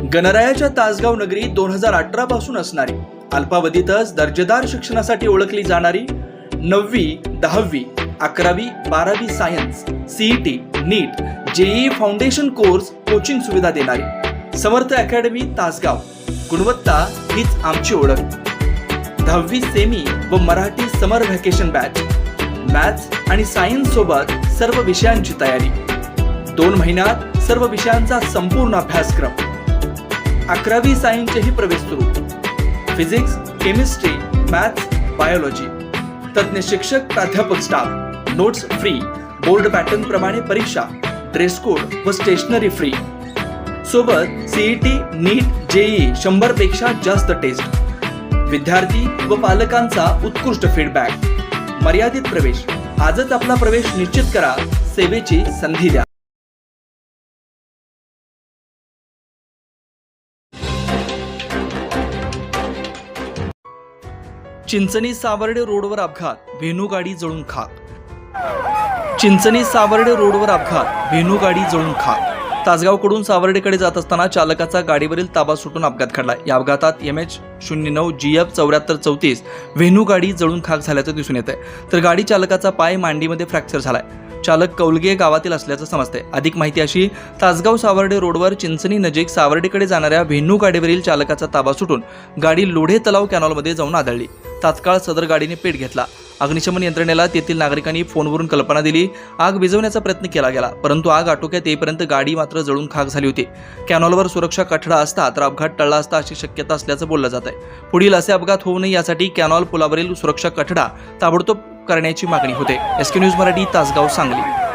गणरायाच्या तासगाव नगरी दोन हजार अठरा पासून असणारी अल्पावधीतच दर्जेदार शिक्षणासाठी ओळखली जाणारी नववी दहावी अकरावी बारावी science CET NEET JEE foundation course coaching सुविधा देणारी समर्थ अकॅडमी तासगाव. गुणवत्ता हीच आमची ओळख. दहावी सेमी व Marathi summer vacation batch. Maths आणि सायन्स सोबत सर्व विषयांची तयारी. दोन महिन्यात सर्व विषयांचा संपूर्ण अभ्यासक्रम. अकरावी सायन्सचेही प्रवेश सुरू. फिजिक्स केमिस्ट्री मॅथ्स बायोलॉजी तज्ज्ञ शिक्षक प्राध्यापक staff notes free board pattern प्रमाणे परीक्षा. ड्रेस कोड व स्टेशनरी फ्री सोबत सीईटी नीट जेई शंभरपेक्षा जास्त टेस्ट विद्यार्थी व पालकांचा उत्कृष्ट फीडबॅक मर्यादित प्रवेश. आजच आपला प्रवेश निश्चित करा. सेवेची संधी द्या. चिंचणी सावर्डे रोडवर अपघात व्हेनू गाडी जळून खाक. चिंचणी सावर्डे रोडवर अपघात व्हेनू गाडी जळून खाक. तासगावकडून सावर्डेकडे जात असताना चालकाचा गाडीवरील ताबा सुटून अपघात घडला. या अपघातात एम एच शून्य नऊ जी एफ चौऱ्याहत्तर चौतीस व्हेनू गाडी जळून खाक झाल्याचं दिसून येत आहे तर गाडी चालकाचा पाय मांडीमध्ये फ्रॅक्चर झालाय. चालक कौलगे गावातील असल्याचं समजते अधिक माहिती अशी तासगाव सावर्डे रोडवर चिंचणी नजीक सावर्डेकडे जाणाऱ्या व्हेनू गाडीवरील चालकाचा ताबा सुटून गाडी लोढे तलाव कॅनॉलमध्ये जाऊन आदळली. तात्काळ सदर गाडीने पेट घेतला. अग्निशमन यंत्रणेला तेथील नागरिकांनी फोनवरून कल्पना दिली. आग विझवण्याचा प्रयत्न केला गेला परंतु आग आटोक्यात येईपर्यंत गाडी मात्र जळून खाक झाली होती. कॅनॉलवर सुरक्षा कठडा असता तर अपघात टळला असता अशी शक्यता असल्याचं बोललं जात आहे पुढील असे अपघात होऊ नये यासाठी कॅनॉल पुलावरील सुरक्षा कठडा ताबडतोब करण्याची मागणी होते. SK news Marathi Tasgaon Sangli.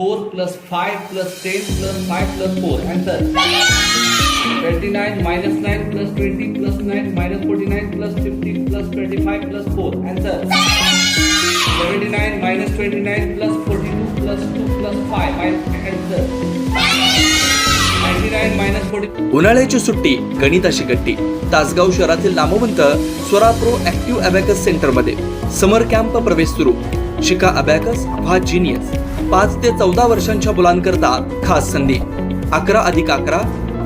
Four plus five plus ten plus five plus four answer twenty nine minus nine plus twenty plus nine minus forty nine plus fifty plus twenty five plus four answer seventy nine minus twenty nine plus forty two plus two plus five answer उन्हाळ्याची सुट्टी गणिताशी गट्टी. तासगाव शहरातील नामवंत स्वराप्रो active abacus सेंटरमध्ये समर camp प्रवेश सुरू. शिका अबॅकस व्हा जिनियस. पाच ते चौदा वर्षांच्या मुलांकरता खास संधी. अकरा अधिक अकरा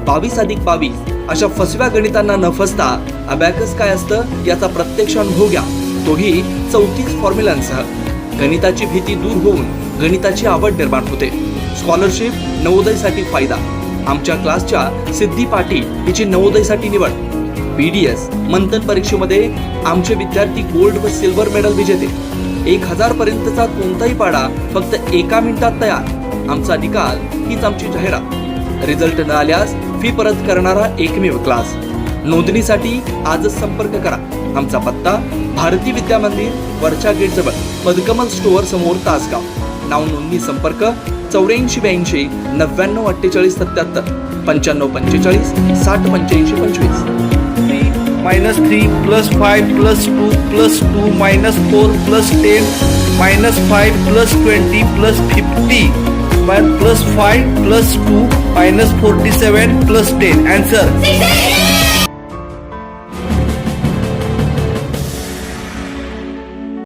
बावीस अधिक बावीस अशा फसव्या गणितांना न फसता अबॅकस काय असतं याचा प्रत्यक्ष अनुभव घ्या. तोही चौतीस फॉर्म्युलांसह. गणिताची भीती दूर होऊन गणिताची आवड निर्माण होते. स्कॉलरशिप नवोदयसाठी फायदा. आमच्या क्लासच्या सिद्धी पाटील हिची नवोदयसाठी निवड. बी डी एस मंथन परीक्षेमध्ये आमचे विद्यार्थी गोल्ड व सिल्वर मेडल विजेते. एक हजार पर्यंतचा कोणताही पाडा फक्त एका मिनिटात तयार. आमचा निकाल हीच आमची जाहिरात. रिझल्ट न आल्यास फी परत करणारा एकमेव क्लास नोंदणीसाठी आजच संपर्क करा. आमचा पत्ता भारती विद्या मंदिर वरच्या गेट जवळ पदकमल स्टोअर समोर तासगाव. नाव नोंदणी संपर्क चौऱ्याऐंशी ब्याऐंशी नव्याण्णव अठ्ठेचाळीस सत्याहत्तर पंच्याण्णव पंचेचाळीस साठ पंच्याऐंशी पंचवीस. minus 3 plus 5 plus 2 plus 2 minus 4 plus 10 minus 5 plus 20 plus 50 plus 5 plus 2 minus 47 plus 10 answer.